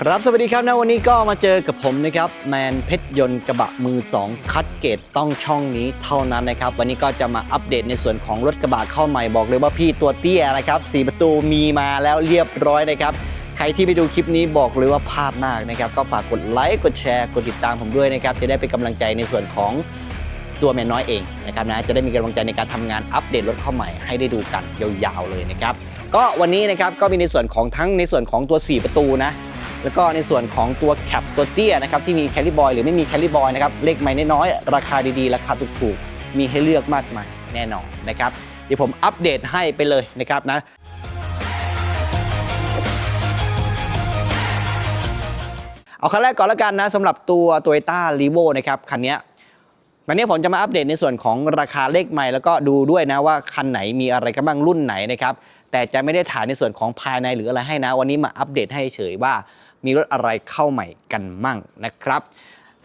ครับสวัสดีครับนะวันนี้ก็มาเจอกับผมนะครับแมนเพชรยนต์กระบะมือ 2 คัดเกตต้องช่องนี้เท่านั้นนะครับ วันนี้ก็จะมาอัปเดตในส่วนของรถกระบะเข้าใหม่บอกเลยว่าพี่ตัวเตี้ยนะครับสีประตูมีมาแล้วเรียบร้อยนะครับ ใครที่ไปดูคลิปนี้บอกเลยว่าพลาดมากนะครับ ก็ฝากกดไลค์กดแชร์กดติดตามผมด้วยนะครับ จะได้เป็นกำลังใจในส่วนของตัวแมนน้อยเองนะครับนะจะได้มีกำลังใจในการทำงานอัปเดตรถเข้าใหม่ให้ได้ดูกันยาวๆเลยนะครับก็วันนี้นะครับก็มีในส่วนของทั้งในส่วนของตัว 4 ประตูนะ แล้วก็ในส่วนของตัวแคปตัวเตี้ยนะครับที่มีแคลิบอยหรือไม่มีแคลิบอยนะครับเลขใหม่น้อยๆราคาดีๆ ราคาถูกๆ มีให้เลือกมากมายแน่นอนนะครับเดี๋ยวผมอัปเดตให้ไปเลยนะครับนะเอาคันแรกก่อนแล้วกันนะสำหรับตัว Toyota r e v o นะครับคันนี้วันนี้ผมจะมาอัปเดตในส่วนของราคาเลขใหม่ แล้วก็ดูด้วยนะว่าคันไหนมีอะไรกันบ้างรุ่นไหนนะครับแต่จะไม่ได้ถ่ายในส่วนของภายในหรืออะไรให้นะ วันนี้มาอัปเดตให้เฉยว่า มีรถอะไรเข้าใหม่กันมั่งนะครับ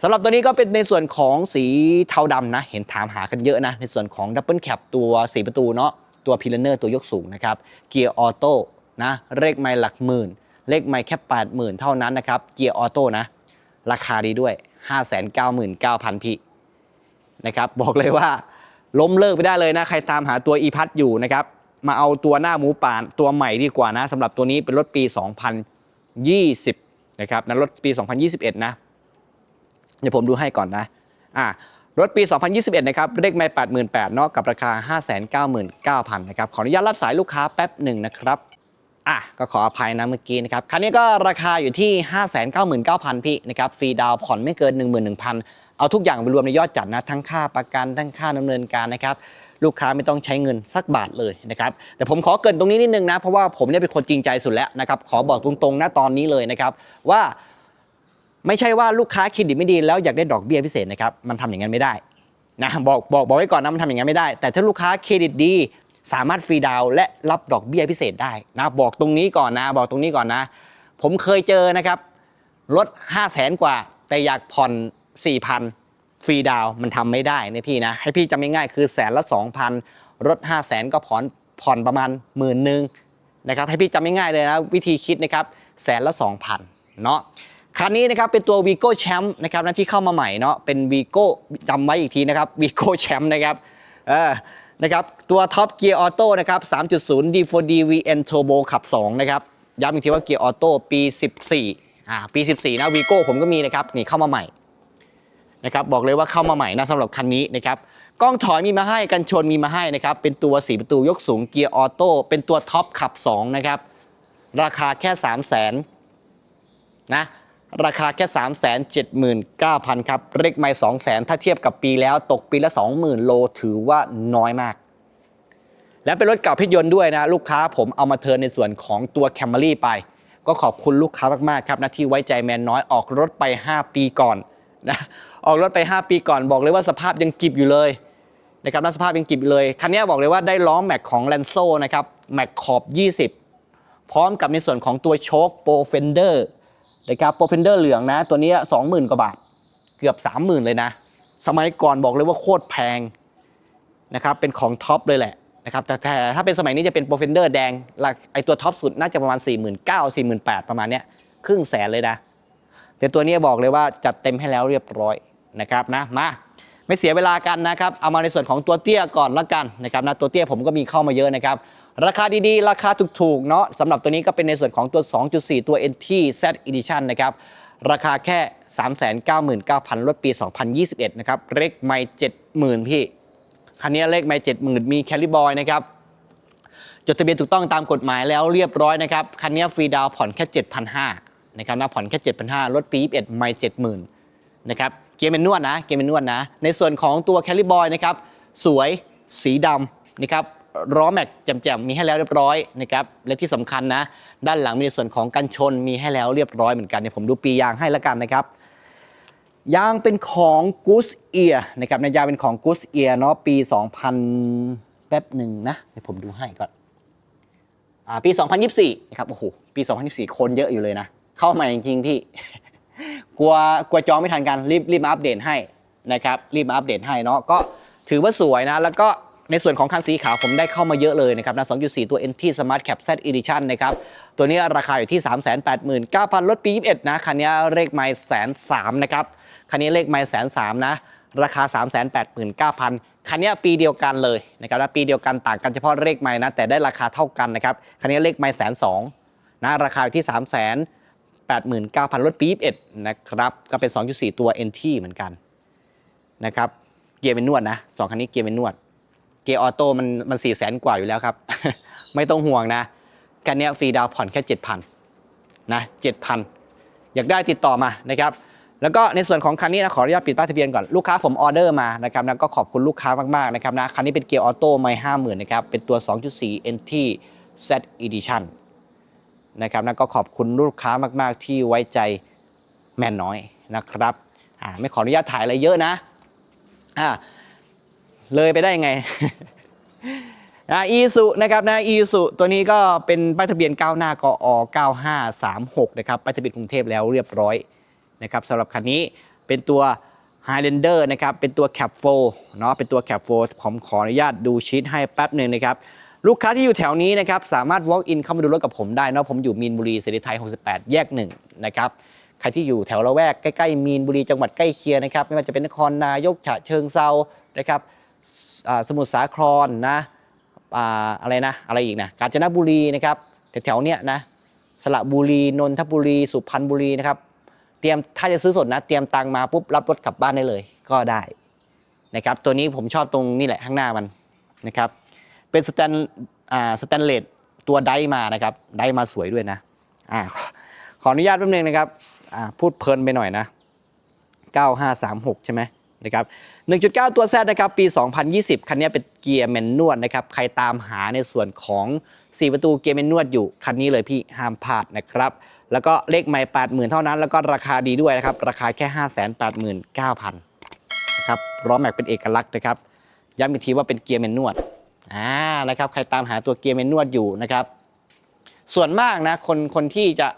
สำหรับตัวนี้ก็เป็นในส่วนของสีเทาดำนะ เห็นถามหากันเยอะนะ ในส่วนของดับเบิลแคปตัว4ประตูเนาะตัวพิลเนอร์ตัวยกสูงนะครับเกียร์ออโต้นะเลขไม่หลักหมื่น เลขไม่แค่ 80,000 เท่านั้นนะครับเกียร์ออโต้นะ ราคาดีด้วย 599,000พี่นะครับบอกเลยว่าล้มเลิกไปได้เลยนะ ใครตามหาตัว e พัทอยู่นะครับ มาเอาตัวหน้าหมูป่านตัวใหม่ดีกว่านะสำหรับตัวนี้เป็นรถปี 2020 นะครับนะรถปี 2021 นะเดี๋ยวผมดูให้ก่อนนะอ่ารถปี 2021 นะครับเลขไม่88,000เนาะกับราคา 599,000นะครับขออนุญาตรับสายลูกค้าแป๊บหนึ่งนะครับอะก็ขออภัยนะเมื่อกี้นะครับคันนี้ก็ราคาอยู่ที่ 599,000 พี่นะครับฟรีดาวผ่อนไม่เกิน 11,000 เอาทุกอย่างไปรวมในยอดจัดนะ ทั้งค่าประกันทั้งค่าดำเนินการนะครับ ลูกค้าไม่ต้องใช้เงินสักบาทเลยนะครับแต่ผมขอเกินตรงนี้นิดนึงนะ เพราะว่าผมเนี่ยเป็นคนจริงใจสุดแล้วนะครับขอบอกตรงๆนะตอนนี้เลยนะครับว่าไม่ใช่ว่าลูกค้าเครดิตไม่ดีแล้วอยากได้ดอกเบี้ยพิเศษนะครับมันทำอย่างนั้นไม่ได้นะบอกบอกบอกไว้ก่อนนะมันทำอย่างนั้นไม่ได้ แต่ถ้าลูกค้าเครดิตดีสามารถฟรีดาวและรับดอกเบี้ยพิเศษได้นะบอกตรงนี้ก่อนนะ บอกตรงนี้ก่อนนะ ผมเคยเจอนะครับรถ5 0 0แสนกว่า แต่อยากผ่อน 4,000 ฟรีดาวมันทำไม่ได้นะพี่นะ ให้พี่จำง่ายๆคือแสนละ2,000รถ5 0 0แสนก็ผ่อนผ่อนประมาณหมื่นหนึ่งนะครับให้พี่จำง่ายๆเลยนะวิธีคิดนะครับแสนละ2,000เนาะคันนี้นะครับเป็นตัว Vigo Champ นะครับนะที่เข้ามาใหม่เนาะเป็น Vigo จำไว้อีกทีนะครับ Vigo Champ นะครับเออนะครับตัวท็อปเกียร์ออโต้นะครับ3.0 D4D VN Turbo ขับ 2 นะครับ ย้ำอีกทีว่าเกียร์ออโต้ปี 14 อ่า ปี 14 นะ Vigo ผมก็มีนะครับ นี่เข้ามาใหม่ นะครับบอกเลยว่าเข้ามาใหม่นะสำหรับคันนี้นะครับกล้องถอยมีมาให้กันชนมีมาให้นะครับเป็นตัว4ประตูยกสูงเกียร์ออโต้เป็นตัวท็อปขับ2นะครับราคาแค่ 3 0 0 0 0 0นะราคาแค่ 3 7 9 0 0 0 ครับเลขไม่2 0 0 0 0 ถ้าเทียบกับปีแล้วตกปีละ 20,000 โลถือว่าน้อยมาก และเป็นรถเก่าพิจยนต์ด้วยนะ ลูกค้าผมเอามาเทิร์นในส่วนของตัวแคม r รี่ไป ก็ขอบคุณลูกค้ามาก ๆ ครับนะที่ไว้ใจแมนน้อยออกรถไป 5 ปีก่อน นะออกรถไป 5 ปีก่อนบอกเลยว่าสภาพยังกิบอยู่เลยนะครับสภาพยังกิบอยู่เลย คันนี้บอกเลยว่าได้ล้อแม็กของแลนโซนะครับแม็กขอบ 20 พร้อมกับในส่วนของตัวโชคโปรเฟนเดอร์นะครับโปรเฟนเดอร์เหลืองนะ ตัวนี้ 20,000 กว่าบาท เกือบ 30,000 เลยนะ สมัยก่อนบอกเลยว่าโคตรแพงนะครับเป็นของท็อปเลยแหละนะครับแต่แต่ถ้าเป็นสมัยนี้จะเป็นโปรเฟนเดอร์แดงไอตัวท็อปสุดน่าจะประมาณ 49,000 48,000 ประมาณเนี้ยครึ่งแสนเลยนะ แต่ตัวนี้บอกเลยว่าจัดเต็มให้แล้วเรียบร้อยนะครับนะมาไม่เสียเวลากันนะครับเอามาในส่วนของตัวเตี้ยก่อนละกันนะครับนะตัวเตี้ยผมก็มีเข้ามาเยอะนะครับราคาดีๆ ราคาถูกๆเนาะสำหรับตัวนี้ก็เป็นในส่วนของตัว 2.4 ตัว NT Z Edition นะครับราคาแค่ 399,000 ลดปี 2021 นะครับเลขไม่70,000 พี่ คันนี้เลขไม่70,000 มีแคลิบอยนะครับจดทะเบียนถูกต้องตามกฎหมายแล้วเรียบร้อยนะครับ คันนี้ฟรีดาวผ่อนแค่ 7,500 นะครับนะผ่อนแค่ 7,500ลดปี 21 ไม่ 70,000นะครับเกียร์เป็นนวดนะเกียร์เป็นนวดนะ ในส่วนของตัวแคลิบอยนะครับสวยสีดำนะครับล้อแม็กแจ่มๆมีให้แล้วเรียบร้อยนะครับและที่สำคัญนะ ด้านหลังมีในส่วนของกันชนมีให้แล้วเรียบร้อยเหมือนกันเนี่ยผมดูปียางให้แล้วกันนะครับยางเป็นของ Goose Ear นะครับในยางเป็นของ Goose Ear เนาะปี 2000 แป๊บหนึ่งนะเดี๋ยวผมดูให้ก่อนอ่าปี 2024นะครับโอ้โหปี 2024 คนเยอะอยู่เลยนะ เข้ามาจริงๆพี่ กลัวกลัวจองไม่ทันกันรีบรีบมาอัปเดตให้นะครับรีบมาอัปเดตให้เนาะก็ถือว่าสวยนะ แล้วก็ในส่วนของคันสีขาวผมได้เข้ามาเยอะเลยนะครับนะ 2.4 ตัว NT Smart Cap Z Edition นะครับ ตัวนี้ราคาอยู่ที่ 389,000 ลดปี 21 นะ คันนี้เลขไมล์แสนสามนะครับ คันนี้เลขไมล์แสนสามนะ ราคา 389,000 คันนี้ปีเดียวกันเลยนะครับนะปีเดียวกันต่างกันเฉพาะเลขไมล์นะ แต่ได้ราคาเท่ากันนะครับ คันนี้เลขไมล์แสนสองนะ ราคาอยู่ที่3 8 9 0 0 0 ลดปี 21 นะครับ ก็เป็น 2.4 ตัว NT เหมือนกันนะครับ เกียร์เป็นนวดนะสองคันนี้เกียร์เป็นนวด เกียร์ออโต้มันมันสี่แสนกว่าอยู่แล้วครับ ไม่ต้องห่วงนะคันนี้ฟรีดาวผ่อนแค่7,000นะ7,000 อยากได้ติดต่อมานะครับแล้วก็ในส่วนของคันนี้นะขออนุญาตปิดป้ายทะเบียนก่อนลูกค้าผมออเดอร์มานะครับนะก็ขอบคุณลูกค้ามากๆนะครับนะคันนี้เป็นเกียร์ออโต้ไม่ห้าหมื่นนะครับเป็นตัว 2.4 NT Z Edition นะครับนะก็ขอบคุณลูกค้ามากๆ ที่ไว้ใจแม่นน้อยนะครับอ่าไม่ขออนุญาตถ่ายอะไรเยอะนะอ่าเลยไปได้ไงอ่าอีสุนะครับนะอีสุตัวนี้ก็เป็นป้ายทะเบียนก้าวหน้ากอ9536นะครับป้ายทะเบียนกรุงเทพแล้วเรียบร้อยนะครับสำหรับคันนี้เป็นตัว Highlander นะครับเป็นตัว Cap 4เนาะเป็นตัว Cap 4ผมขออนุญาตดูชีตให้แป๊บหนึ่งนะครับ ลูกค้าที่อยู่แถวนี้นะครับสามารถ walk in เข้ามาดูรถกับผมได้เนาะผมอยู่มีนบุรีเสรีไทย 68 แยกหนึ่งนะครับใครที่อยู่แถวละแวกใกล้ๆมีนบุรีจังหวัดใกล้เคียงนะครับไม่ว่าจะเป็นนครนายกฉะเชิงเซานะครับสมุทรสาครนะอ่าอะไรนะอะไรอีกนะกาญจนบุรีนะครับแถวๆเนี้ยนะสระบุรีนนทบุรีสุพรรณบุรีนะครับเตรียมถ้าจะซื้อสดนะ เตรียมตังค์มาปุ๊บรับรถกลับบ้านได้เลย ก็ได้นะครับตัวนี้ผมชอบตรงนี่แหละข้างหน้ามันนะครับ เป็นสแตนอ่าสแตนเลสตัวไดมานะครับไดมาสวยด้วยนะอ่าขออนุญาตแป๊บนึงนะครับอ่าพูดเพลินไปหน่อยนะ 9536 ใช่ไหมนะครับ 1.9 ตัว Z นะครับ ปี 2020 คันนี้เป็นเกียร์แมนนวลนะครับ ใครตามหาในส่วนของ 4 ประตูเกียร์แมนนวลอยู่ คันนี้เลยพี่ห้ามพลาดนะครับ แล้วก็เลขไม่80,000 เท่านั้น แล้วก็ราคาดีด้วยนะครับ ราคาแค่ 589,000นะครับล้อแม็กเป็นเอกลักษณ์นะครับ ย้ำอีกทีว่าเป็นเกียร์แมนนวล อ่านะครับใครตามหาตัวเกียร์แมนนวลอยู่นะครับ ส่วนมากนะคนคนที่จะ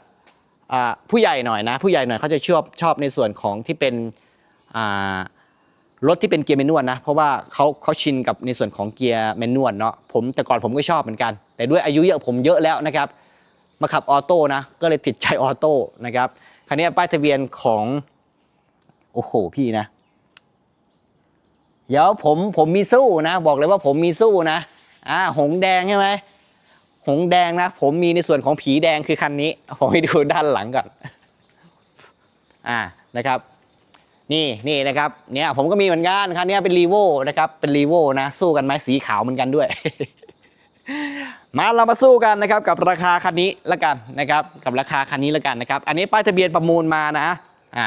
อ่าผู้ใหญ่หน่อยนะ ผู้ใหญ่หน่อยเขาจะชอบชอบในส่วนของที่เป็นอ่ารถที่เป็นเกียร์แมนนวลนะ เพราะว่าเขาเขาชินกับในส่วนของเกียร์แมนนวลเนาะผมแต่ก่อนผมก็ชอบเหมือนกัน แต่ด้วยอายุเยอะผมเยอะแล้วนะครับ มาขับออโต้นะ ก็เลยติดใจออโต้นะครับคันนี้ป้ายทะเบียนของ โอ้โหพี่นะ เดี๋ยวผมผมมีสู้นะ บอกเลยว่าผมมีสู้นะอ่าหงแดงใช่ไหมหงแดงนะ ผมมีในส่วนของผีแดงคือคันนี้ ผมให้ดูด้านหลังก่อนอ่านะครับ นี่นี่นะครับเนี่ยผมก็มีเหมือนกันคันนี้เป็นรีโวนะครับเป็นรีโวนะ สู้กันไหมสีขาวเหมือนกันด้วย มาเรามาสู้กันนะครับ กับราคาคันนี้ละกันนะครับ กับราคาคันนี้ละกันนะครับ อันนี้ป้ายทะเบียนประมูลมานะอ่า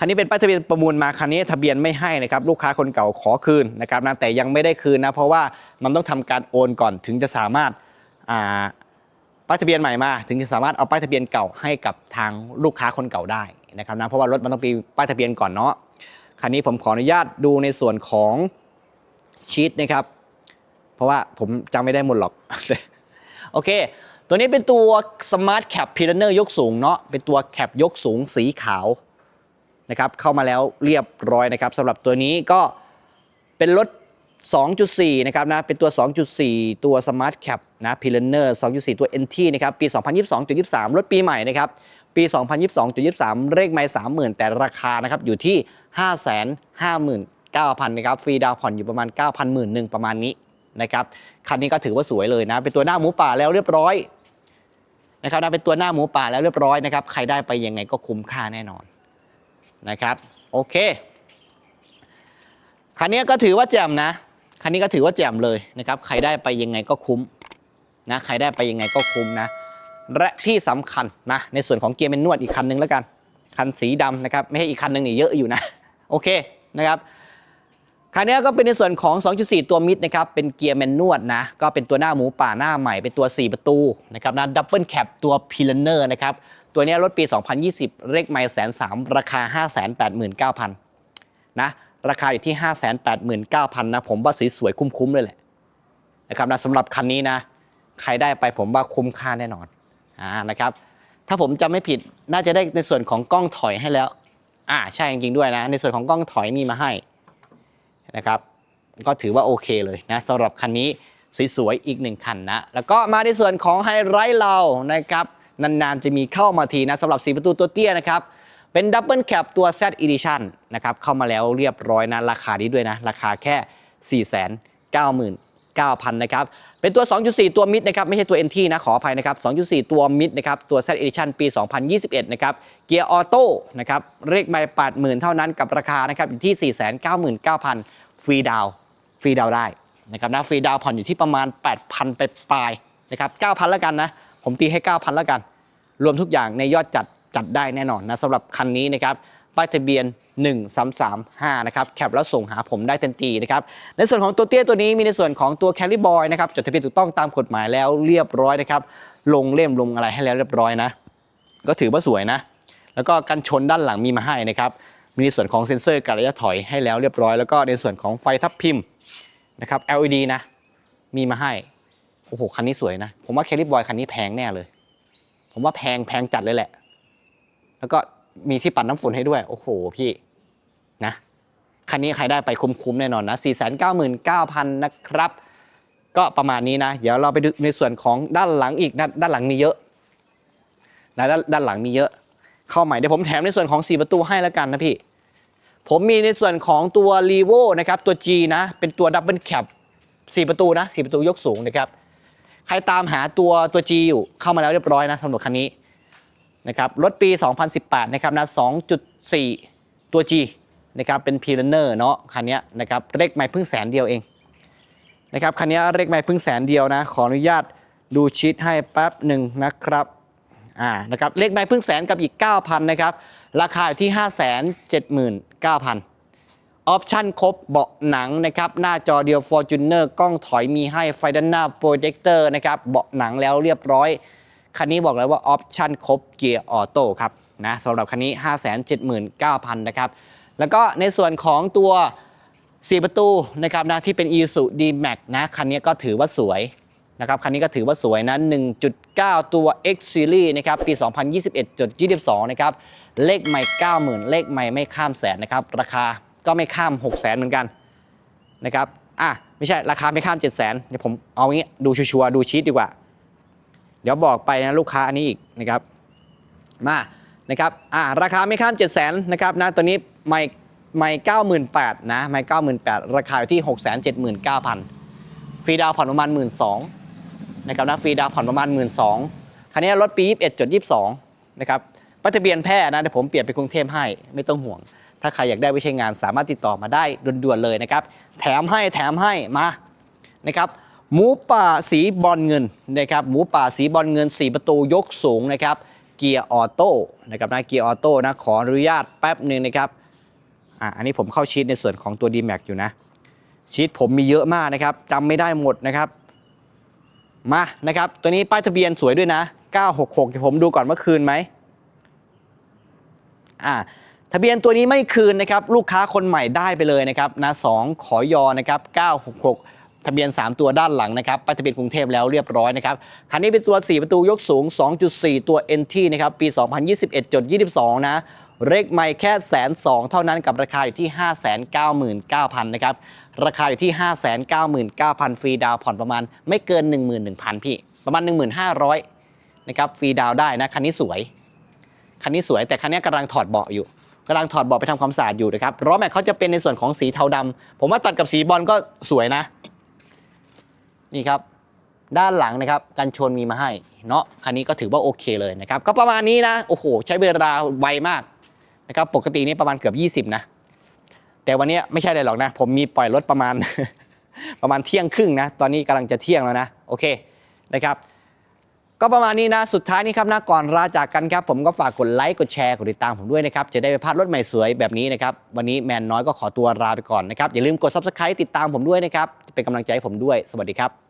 คันนี้เป็นป้ายทะเบียนประมูลมาคันนี้ทะเบียนไม่ให้นะครับลูกค้าคนเก่าขอคืนนะครับนะแต่ยังไม่ได้คืนนะเพราะว่ามันต้องทำการโอนก่อนถึงจะสามารถอ่าป้ายทะเบียนใหม่มา ถึงจะสามารถเอาป้ายทะเบียนเก่าให้กับทางลูกค้าคนเก่าได้นะครับนะเพราะว่ารถมันต้องมีป้ายทะเบียนก่อนเนาะคันนี้ผมขออนุญาตดูในส่วนของชีตนะครับ เพราะว่าผมจำไม่ได้หมดหรอกโอเค ตัวนี้เป็นตัว Smart Cap p i l l a r ยกสูงเนาะเป็นตัวแคปยกสูงสีขาว นะครับเข้ามาแล้วเรียบร้อยนะครับสำหรับตัวนี้ก็เป็นรถ 2.4 นะครับนะเป็นตัว 2.4 ตัว Smart Cap นะ p i l a n e r 2.4 ตัว NT นะครับปี 2022.23 รถปีใหม่นะครับปี 2022.23 เลขไม่30,000 แต่ราคานะครับอยู่ที่ 559,000นะครับฟรีดาวผ่อนอยู่ประมาณ 9,000หมื่นหนึ่งประมาณนี้นะครับคันนี้ก็ถือว่าสวยเลยนะ เป็นตัวหน้าหมูป่าแล้วเรียบร้อยนะครับนะเป็นตัวหน้าหมูป่าแล้วเรียบร้อยนะครับใครได้ไปยังไงก็คุ้มค่าแน่นอน นะครับโอเคคันนี้ก็ถือว่าแจ่มนะคันนี้ก็ถือว่าแจ่มเลยนะครับ ใครได้ไปยังไงก็คุ้มนะใครได้ไปยังไงก็คุ้มนะ และที่สำคัญนะในส่วนของเกียร์เป็นนวดอีกคันหนึงแล้วกัน คันสีดำนะครับไม่ใช่อีกคันหนึ่งนี่เยอะอยู่นะโอเคนะครับคันนี้ก็เป็นในส่วนของ 2.4 ตัวมิดนะครับ เป็นเกียร์แมนนวดนะ ก็เป็นตัวหน้าหมูป่าหน้าใหม่ เป็นตัว 4 ประตูนะครับนะดับเบิลแคปตัวพิลเนอร์นะครับ ตัวนี้รถปี 2020 เลขไม่แสนสามราคา 589,000 นะ ราคาอยู่ที่ 589,000 นะ ผมว่าสีสวยคุ้มๆเลยแหละนะครับนะสำหรับคันนี้นะ ใครได้ไปผมว่าคุ้มค่าแน่นอนอ่านะครับ ถ้าผมจำไม่ผิดน่าจะได้ในส่วนของกล้องถอยให้แล้ว อ่าใช่จริงๆด้วยนะ ในส่วนของกล้องถอยมีมาให้นะครับก็ถือว่าโอเคเลยนะสำหรับคันนี้สวยๆอีกหนึ่งคันนะ แล้วก็มาในส่วนของไฮไลท์เรานะครับ นานๆ จะมีเข้ามาทีนะสำหรับ 4 ประตูตัวเตี้ยนะครับ เป็นดับเบิลแคปตัว Z Edition นะครับ เข้ามาแล้วเรียบร้อยนะ ราคานี้ด้วยนะ ราคาแค่ 499,000 นะครับ เป็นตัว 2.4 ตัวมิดนะครับ ไม่ใช่ตัว NT นะ ขออภัยนะครับ 2.4 ตัวมิดนะครับ ตัว Z Edition ปี 2021 นะครับ เกียร์ออโต้นะครับ เลขไม่80,000 เท่านั้นกับราคานะครับ อยู่ที่ 499,000 ฟรีดาว ฟรีดาวได้นะครับนะ ฟรีดาวผ่อนอยู่ที่ประมาณ 8,000 ไปปลายนะครับ 9,000 แล้วกันนะ ผมตีให้ 9,000แล้วกัน รวมทุกอย่างในยอดจัดจัดได้แน่นอนนะสำหรับคันนี้นะครับป้ายทะเบียน 1335 นะครับ แคปแล้วส่งหาผมได้ทันทีนะครับ ในส่วนของตัวเตี้ยตัวนี้มีในส่วนของตัวแคลิบอยนะครับ จดทะเบียนถูกต้องตามกฎหมายแล้วเรียบร้อยนะครับ ลงเล่มลงอะไรให้แล้วเรียบร้อยนะ ก็ถือว่าสวยนะ แล้วก็กันชนด้านหลังมีมาให้นะครับ มีในส่วนของเซ็นเซอร์การระยะถอยให้แล้วเรียบร้อย แล้วก็ในส่วนของไฟทับพิมพ์นะครับ LED นะ มีมาให้ โอ้โหคันนี้สวยนะ ผมว่าแคลิบอยคันนี้แพงแน่เลย ผมว่าแพงแพงจัดเลยแหละ แล้วก็มีที่ปัดน้ำฝนให้ด้วย โอ้โหพี่นะคันนี้ใครได้ไปคุ้มๆแน่นอนนะ 499,000 นะครับ ก็ประมาณนี้นะ เดี๋ยวเราไปดูในส่วนของด้านหลังอีกนะด้านหลังมีเยอะนะด้านด้านหลังมีเยอะ เข้าใหม่เดี๋ยวผมแถมในส่วนของ 4 ประตูให้แล้วกันนะพี่ ผมมีในส่วนของตัว r e v o นะครับ ตัว G นะ เป็นตัวดับเบิลแคป4ประตูนะ 4 ประตูยกสูงนะครับ ใครตามหาตัวตัว G อยู่เข้ามาแล้วเรียบร้อยนะสำหรับคันนี้นะครับรถปี 2018 นะครับนะ 2.4 ตัว G นะครับเป็น p r e r u n n e r เนาะคันนี้นะครับเลขไม่พิ่งแสนเดียวเองนะครับคันนี้เลขไม่พิ่งแสนเดียวนะ ขออนุญาตดูชีตให้แป๊บหนึ่งนะครับอ่านะครับเลขไม่พิ่งแสนกับอีก 9,000 นะครับ ราคาอยู่ที่ 579,000 ออปชั่นครบเบาะหนังนะครับ หน้าจอเดียว Fortuner กล้องถอยมีให้ไฟด้านหน้าโปรเจคเตอร์นะครับ เบาะหนังแล้วเรียบร้อย คันนี้บอกเลยว่าออปชั่นครบเกียร์ออโต้ครับนะสำหรับคันนี้ 579,000 นะครับ แล้วก็ในส่วนของตัว 4 ประตูนะครับนะที่เป็น i s u D-Max นะ คันนี้ก็ถือว่าสวยนะครับคันนี้ก็ถือว่าสวยนะ 1.9 ตัว X Series นะครับ ปี 2021.22 นะครับ เลขใหม่ 90,000 เลขใหม่ไม่ข้ามแสนนะครับ ราคา ก็ไม่ข้าม 6 0 0 0 0เหมือนกันนะครับอะไม่ใช่ราคาไม่ข้าม 7 0 0 0 0 0เดี๋ยวผมเอางี้ดูชัวร์ดูชีตดีกว่า เดี๋ยวบอกไปนะลูกค้าอันนี้อีกนะครับมานะครับอ่าราคาไม่ข้าม 7 0 0 0 0 0นะครับนะตัวนี้ไม่ไม่เก้าหมื่นแปดนะไม่เก้าหมื่นแปดราคาอยู่ที่หกแสนเจ็ดหมื่นเก้าพันฟรีดาวผ่อนประมาณหมื่นสองนะครับนะฟรีดาวผ่อนประมาณหมื่นสองคันนี้รถปียี่สิบเอ็ดจดยี่สิบสองนะครับป้ายทะเบียนแพร่นะเดี๋ยวผมเปลี่ยนไปกรุงเทพให้ไม่ต้องห่วง ถ้าใครอยากได้ไว้ใช้งานสามารถติดต่อมาได้ด่วนๆเลยนะครับ แถมให้แถมให้มานะครับหมูป่าสีบอลเงินนะครับหมูป่าสีบอลเงิน 4 ประตูยกสูงนะครับเกียร์ออโต้นะครับนะเกียร์ออโต้นะขออนุญาตแป๊บหนึ่งนะครับอะอันนี้ผมเข้าชีตในส่วนของตัว d m a x อยู่นะชีตผมมีเยอะมากนะครับจำไม่ได้หมดนะครับมานะครับตัวนี้ป้ายทะเบียนสวยด้วยนะ 966เดี๋ยวผมดูก่อนว่าคืนไหมอ่า ทะเบียนตัวนี้ไม่คืนนะครับลูกค้าคนใหม่ได้ไปเลยนะครับนะสองขอยอนะครับ966 ทะเบียน 3 ตัวด้านหลังนะครับไปทะเบียนกรุงเทพแล้วเรียบร้อยนะครับคันนี้เป็นตัว 4 ประตูยกสูง 2.4 ตัว NT นะครับปี 2021.22 นะเลขไม่แค่แสนสองเท่านั้นกับราคาอยู่ที่ 599,000นะครับราคาอยู่ที่ 599,000 ฟรีดาวผ่อนประมาณไม่เกิน 11,000 พี่ ประมาณ 1,500นะครับฟรีดาวได้นะคันนี้สวย คันนี้สวยแต่คันนี้กำลังถอดเบาะอยู่ กำลังถอดบาะไปทำความสะอาดอยู่นะครับล้อแม็กเขาจะเป็นในส่วนของสีเทาดำผมว่าตัดกับสีบอลก็สวยนะ นี่ครับ ด้านหลังนะครับกันชนมีมาให้ เนาะคันนี้ก็ถือว่าโอเคเลยนะครับ ก็ประมาณนี้นะ โอ้โห ใช้เวลาไวมากนะครับ ปกตินี่ประมาณเกือบ 20 นะ แต่วันนี้ไม่ใช่เลยหรอกนะ ผมมีปล่อยรถประมาณ ประมาณเที่ยงครึ่งนะ ตอนนี้กำลังจะเที่ยงแล้วนะ โอเคนะครับ ก็ประมาณนี้นะ สุดท้ายนี้ครับนะก่อนลาจากกันครับ ผมก็ฝากกดไลค์กดแชร์กดติดตามผมด้วยนะครับ จะได้ไปพลาดรถใหม่สวยแบบนี้นะครับ วันนี้แมนน้อยก็ขอตัวลาไปก่อนนะครับ อย่าลืมกด subscribe ติดตามผมด้วยนะครับ เป็นกำลังใจให้ผมด้วย สวัสดีครับ